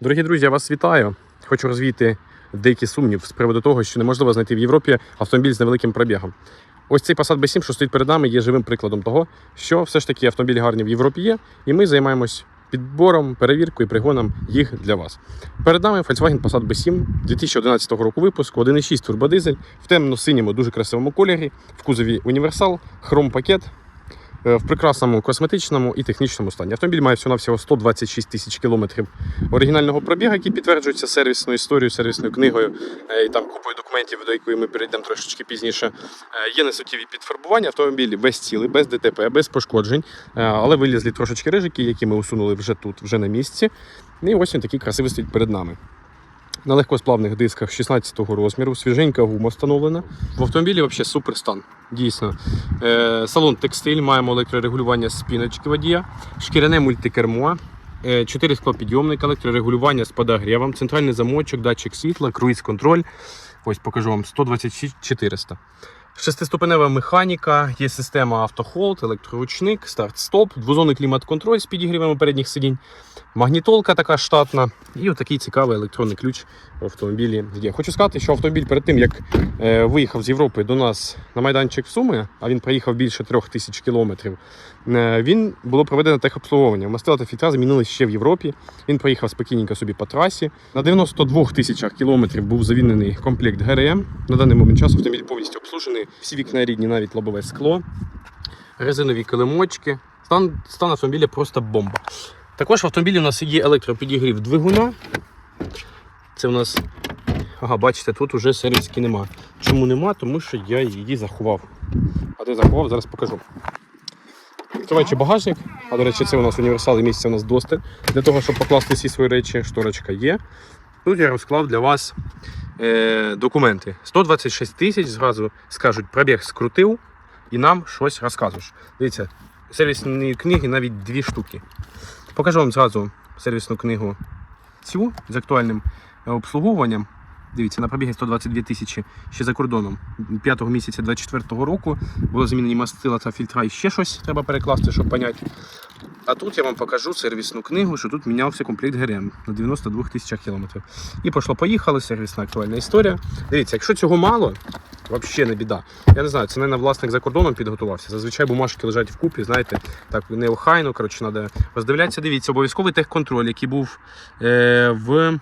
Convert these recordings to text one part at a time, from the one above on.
Дорогі друзі, я вас вітаю. Хочу розвіяти деякий сумнів з приводу того, що неможливо знайти в Європі автомобіль з невеликим пробігом. Ось цей Passat B7, що стоїть перед нами, є живим прикладом того, що все ж таки автомобілі гарні в Європі є, і ми займаємось підбором, перевіркою і пригоном їх для вас. Перед нами Volkswagen Passat B7 2011 року випуску, 1.6 турбодизель в темно-синьому, дуже красивому кольорі, в кузові універсал, хром-пакет. е, В прекрасному косметичному і технічному стані. Автомобіль має всього навсього 126 тисяч кілометрів оригінального пробігу, який підтверджується сервісною історією, сервісною книгою е, і там купою документів, до якої ми перейдемо трошечки пізніше. Е, Є несуттєві підфарбування, автомобіль без ціли, без ДТП, без пошкоджень, е, але вилізли трошечки рижики, які ми усунули вже тут, вже на місці. І ось він такий красивий стоїть перед нами. На легкосплавних дисках 16-го розміру, свіженька гума встановлена. В автомобілі взагалі супер стан. Дійсно. Е, салон текстиль, маємо електрорегулювання спіночки водія, шкіряне мультикермо, 4 склопідйомника, електрорегулювання з подогрівом, центральний замочок, датчик світла, круїз-контроль. Ось покажу вам 126 400. Шестиступенева механіка, є система автохолд, електроручник, старт-стоп, двозонний клімат-контроль з підігрівами передніх сидінь, магнітолка така штатна і отакий цікавий електронний ключ в автомобілі є. Хочу сказати, що автомобіль перед тим, як е, виїхав з Європи до нас на майданчик в Суми, а він проїхав більше трьох тисяч кілометрів, е, він було проведено техобслуговування. Мастила та фільтра замінили ще в Європі. Він проїхав спокійненько собі по трасі. На 92 тисячах кілометрів був завінений комплект ГРМ. На даний момент часу автомобіль повністю обслужений. Всі вікна рідні, навіть лобове скло, резинові килимочки. Стан, стан автомобіля просто бомба. Також в автомобілі у нас є електропідігрів двигуна. Це у нас, ага, бачите, тут уже сервіски нема. Чому нема? Тому що я її заховав. А де заховав, зараз покажу. Відкриваючи багажник, а до речі, це у нас універсал і місця у нас достатньо для того, щоб покласти всі свої речі. Шторочка є. Тут я розклав для вас е, документи. 126 тисяч, зразу скажуть, пробіг скрутив і нам щось розказуєш. Дивіться, сервісні книги навіть дві штуки. Покажу вам зразу сервісну книгу цю з актуальним е, обслуговуванням. Дивіться, на пробігі 122 тисячі ще за кордоном. 5 місяця 24 року було змінені мастила та фільтра і ще щось треба перекласти, щоб поняти. А тут я вам покажу сервісну книгу, що тут мінявся комплект ГРМ на 92 тисячах кілометрів. І пошло-поїхало, сервісна актуальна історія. Дивіться, якщо цього мало, взагалі не біда. Я не знаю, це не на власник за кордоном підготувався. Зазвичай бумажки лежать вкупі, знаєте, так неохайно, коротше, треба роздивлятися. Дивіться, обов'язковий техконтроль, який був е, в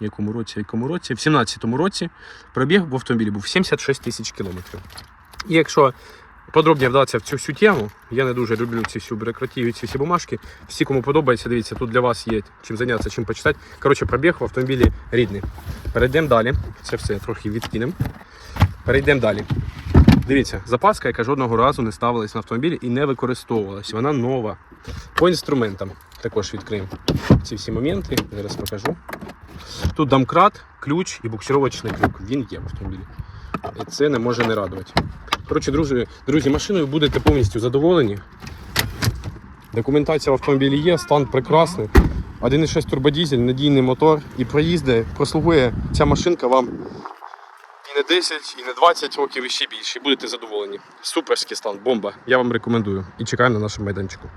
якому році, якому році? В 17-му році пробіг в автомобілі був 76 тисяч кілометрів. І якщо подробніше вдатися в цю всю тему, я не дуже люблю цю всю бюрократію, ці всі бумажки. Всі, кому подобається, дивіться, тут для вас є чим зайнятися, чим почитати. Коротше, пробіг в автомобілі рідний. Перейдемо далі. Це все трохи відкинемо. Перейдемо далі. Дивіться, запаска, яка жодного разу не ставилась на автомобілі і не використовувалась. Вона нова. По інструментам також відкриємо ці всі моменти. Зараз покажу. Тут домкрат, ключ і буксировочний крюк. Він є в автомобілі. І це не може не радувати. Коротше, друзі, друзі, машиною будете повністю задоволені. Документація в автомобілі є, стан прекрасний. 1,6 турбодізель, надійний мотор і проїзди, прослугує ця машинка вам і не 10, і не 20 років, і ще більше. Будете задоволені. Суперський стан, бомба. Я вам рекомендую. І чекаю на нашому майданчику.